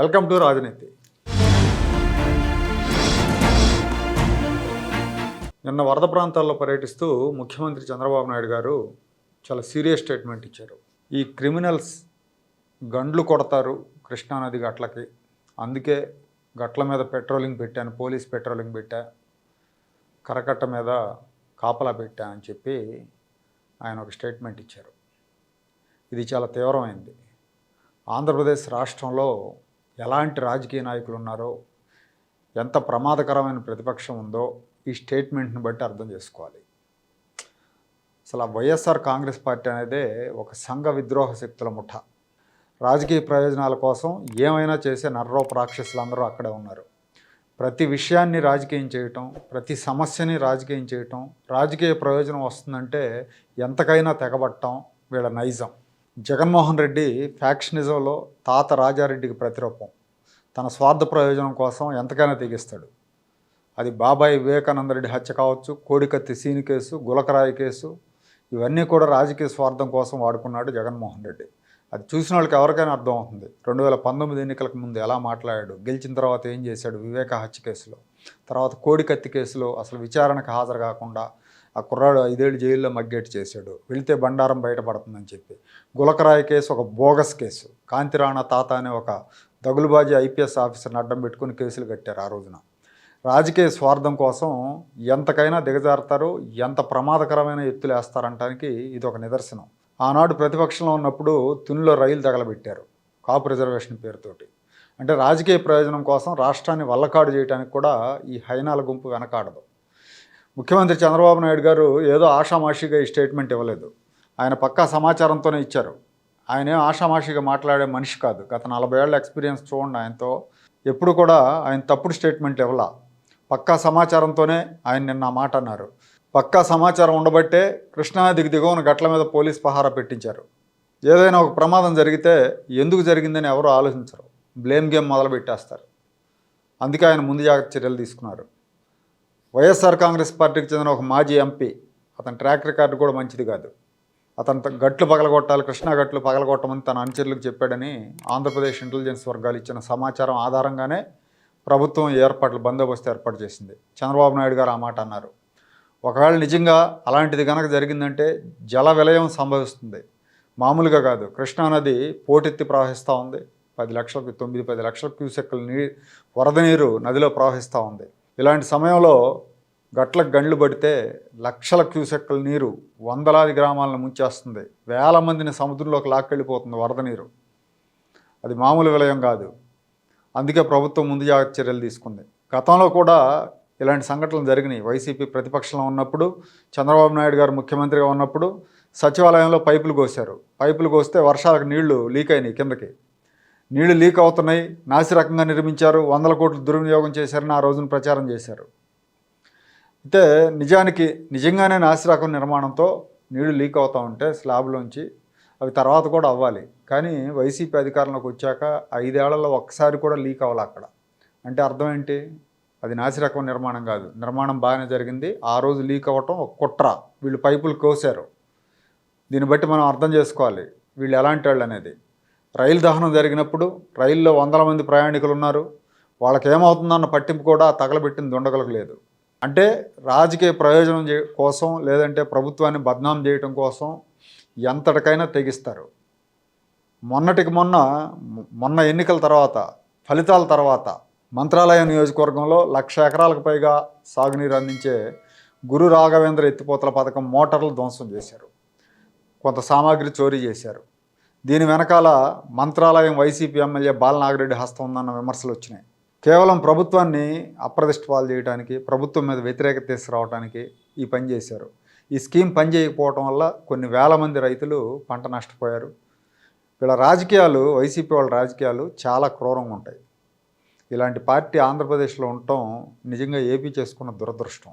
Welcome to రాజనీతి. నిన్న వరద ప్రాంతాల్లో పర్యటిస్తూ ముఖ్యమంత్రి చంద్రబాబు నాయుడు గారు చాలా సీరియస్ స్టేట్మెంట్ ఇచ్చారు. ఈ క్రిమినల్స్ గండ్లు కొడతారు కృష్ణానది గట్లకి. అందుకే గట్ల మీద పెట్రోలింగ్ పెట్టాను పోలీస్ పెట్రోలింగ్ పెట్టా కరకట్ట మీద కాపలా పెట్టా అని చెప్పి ఆయన ఒక స్టేట్మెంట్ ఇచ్చారు. ఇది చాలా తీవ్రమైంది. ఆంధ్రప్రదేశ్ రాష్ట్రంలో ఎలాంటి రాజకీయ నాయకులు ఉన్నారో ఎంత ప్రమాదకరమైన ప్రతిపక్షం ఉందో ఈ స్టేట్మెంట్ని బట్టి అర్థం చేసుకోవాలి. అసలు ఆ వైఎస్ఆర్ కాంగ్రెస్ పార్టీ అనేదే ఒక సంఘ విద్రోహ శక్తుల ముఠ. రాజకీయ ప్రయోజనాల కోసం ఏమైనా చేసే నర్రోప రాక్షసులందరూ అక్కడే ఉన్నారు. ప్రతి విషయాన్ని రాజకీయం చేయటం ప్రతి సమస్యని రాజకీయం చేయటం రాజకీయ ప్రయోజనం వస్తుందంటే ఎంతకైనా తెగబట్టం వీళ్ళ నైజం. జగన్మోహన్ రెడ్డి ఫ్యాక్షనిజంలో తాత రాజారెడ్డికి ప్రతిరూపం. తన స్వార్థ ప్రయోజనం కోసం ఎంతకైనా తెగిస్తాడు. అది బాబాయ్ వివేకానంద రెడ్డి హత్య కావచ్చు కోడికత్తి సీని కేసు గులకరాయి కేసు ఇవన్నీ కూడా రాజకీయ స్వార్థం కోసం వాడుకున్నాడు జగన్మోహన్ రెడ్డి. అది చూసిన వాళ్ళకి ఎవరికైనా అర్థం అవుతుంది. రెండు వేల పంతొమ్మిది ఎన్నికలకు ముందు ఎలా మాట్లాడాడు గెలిచిన తర్వాత ఏం చేశాడు వివేక హత్య కేసులో. తర్వాత కోడికత్తి కేసులో అసలు విచారణకు హాజరు కాకుండా ఆ కుర్రాడు ఐదేళ్ళు జైల్లో మగ్గేట్ చేశాడు. వెళితే బండారం బయటపడుతుందని చెప్పి. గులకరాయి కేసు ఒక బోగస్ కేసు. కాంతిరాణా తాత అనే ఒక దగులుబాజీ ఐపీఎస్ ఆఫీసర్ని అడ్డం పెట్టుకుని కేసులు కట్టారు ఆ రోజున. రాజకీయ స్వార్థం కోసం ఎంతకైనా దిగజారుతారు ఎంత ప్రమాదకరమైన ఎత్తులు వేస్తారంటానికి ఇది ఒక నిదర్శనం. ఆనాడు ప్రతిపక్షంలో ఉన్నప్పుడు తునిలో రైలు తగలబెట్టారు కాపు రిజర్వేషన్ పేరుతోటి. అంటే రాజకీయ ప్రయోజనం కోసం రాష్ట్రాన్ని వల్లకాడు చేయడానికి కూడా ఈ హైనాల గుంపు వెనకాడదు. ముఖ్యమంత్రి చంద్రబాబు నాయుడు గారు ఏదో ఆషామాషిగా ఈ స్టేట్మెంట్ ఇవ్వలేదు. ఆయన పక్కా సమాచారంతోనే ఇచ్చారు. ఆయనే ఆషామాషిగా మాట్లాడే మనిషి కాదు. గత నలభై ఏళ్ళ ఎక్స్పీరియన్స్ చూడండి ఆయనతో. ఎప్పుడు కూడా ఆయన తప్పుడు స్టేట్మెంట్ ఇవ్వాల. పక్కా సమాచారంతోనే ఆయన నిన్న మాట అన్నారు. పక్కా సమాచారం ఉండబట్టే కృష్ణానదికి దిగువన గట్ల మీద పోలీస్ పహారా పెట్టించారు. ఏదైనా ఒక ప్రమాదం జరిగితే ఎందుకు జరిగిందని ఎవరు ఆలోచించరు. బ్లేమ్ గేమ్ మొదలు పెట్టేస్తారు అందుకే ఆయన ముందు జాగ్రత్త చర్యలు తీసుకున్నారు. వైఎస్ఆర్ కాంగ్రెస్ పార్టీకి చెందిన ఒక మాజీ ఎంపీ అతని ట్రాక్ రికార్డు కూడా మంచిది కాదు. అతను గట్లు పగలగొట్టాలి కృష్ణా గట్లు పగలగొట్టమని తన అనుచరులకు చెప్పాడని ఆంధ్రప్రదేశ్ ఇంటెలిజెన్స్ వర్గాలు ఇచ్చిన సమాచారం ఆధారంగానే ప్రభుత్వం ఏర్పాట్లు బందోబస్తు ఏర్పాటు చేసింది. చంద్రబాబు నాయుడు గారు ఆ మాట అన్నారు. ఒకవేళ నిజంగా అలాంటిది కనుక జరిగిందంటే జల విలయం సంభవిస్తుంది. మామూలుగా కాదు. కృష్ణానది పోటెత్తి ప్రవహిస్తూ ఉంది. పది లక్షలకు తొమ్మిది పది లక్షల క్యూసెక్కుల నీ వరద నీరు నదిలో ప్రవహిస్తూ ఉంది. ఇలాంటి సమయంలో గట్లకు గండ్లు పడితే లక్షల క్యూసెక్కల నీరు వందలాది గ్రామాలను ముంచేస్తుంది. వేల మందిని సముద్రంలోకి లాక్కెళ్ళిపోతుంది వరద నీరు. అది మామూలు విలయం కాదు. అందుకే ప్రభుత్వం ముందు జాగ్రత్త చర్యలు తీసుకుంది. గతంలో కూడా ఇలాంటి సంఘటనలు జరిగినాయి. వైసీపీ ప్రతిపక్షంలో ఉన్నప్పుడు చంద్రబాబు నాయుడు గారు ముఖ్యమంత్రిగా ఉన్నప్పుడు సచివాలయంలో పైపులు కోసారు పైపులు కోస్తే వర్షాలకు నీళ్ళు లీక్ అయినాయి కిందకి. నీళ్ళు లీక్ అవుతున్నాయి నాసిరకంగా నిర్మించారు వందల కోట్లు దుర్వినియోగం చేశారని ఆ రోజున ప్రచారం చేశారు. అయితే నిజానికి నిజంగానే నాసిరకం నిర్మాణంతో నీళ్ళు లీక్ అవుతూ ఉంటే స్లాబ్లోంచి అవి తర్వాత కూడా అవ్వాలి. కానీ వైసీపీ అధికారంలోకి వచ్చాక ఐదేళ్ళలో ఒక్కసారి కూడా లీక్ అవ్వాలి అక్కడ. అంటే అర్థం ఏంటి? అది నాసిరకం నిర్మాణం కాదు. నిర్మాణం బాగానే జరిగింది. ఆ రోజు లీక్ అవ్వటం ఒక కుట్ర. వీళ్ళు పైపులు కోసారు. దీన్ని బట్టి మనం అర్థం చేసుకోవాలి. వీళ్ళు ఎలాంటి వాళ్ళు అనేది. రైలు దహనం జరిగినప్పుడు రైల్లో వందల మంది ప్రయాణికులు ఉన్నారు వాళ్ళకి ఏమవుతుందన్న పట్టింపు కూడా తగలబెట్టిన దుండగలకు లేదు. అంటే రాజకీయ ప్రయోజనం కోసం లేదంటే ప్రభుత్వాన్ని బద్నాం చేయటం కోసం ఎంతటికైనా తెగిస్తారు. మొన్నటికి మొన్న మొన్న ఎన్నికల తర్వాత ఫలితాల తర్వాత మంత్రాలయం నియోజకవర్గంలో లక్ష ఎకరాలకు పైగా సాగునీరు అందించే గురు రాఘవేంద్ర ఎత్తిపోతల పథకం మోటార్లు ధ్వంసం చేశారు. కొంత సామాగ్రి చోరీ చేశారు. దీని వెనకాల మంత్రాలయం వైసీపీ ఎమ్మెల్యే బాలనాగిరెడ్డి హస్తం ఉందన్న విమర్శలు వచ్చినాయి. కేవలం ప్రభుత్వాన్ని అప్రదిష్టపాలు చేయడానికి ప్రభుత్వం మీద వ్యతిరేకత తీసుకురావడానికి ఈ పని చేశారు. ఈ స్కీమ్ పనిచేయకపోవటం వల్ల కొన్ని వేల మంది రైతులు పంట నష్టపోయారు. వీళ్ళ రాజకీయాలు వైసీపీ వాళ్ళ రాజకీయాలు చాలా క్రూరంగా ఉంటాయి. ఇలాంటి పార్టీ ఆంధ్రప్రదేశ్లో ఉండటం నిజంగా ఏపీ చేసుకున్న దురదృష్టం.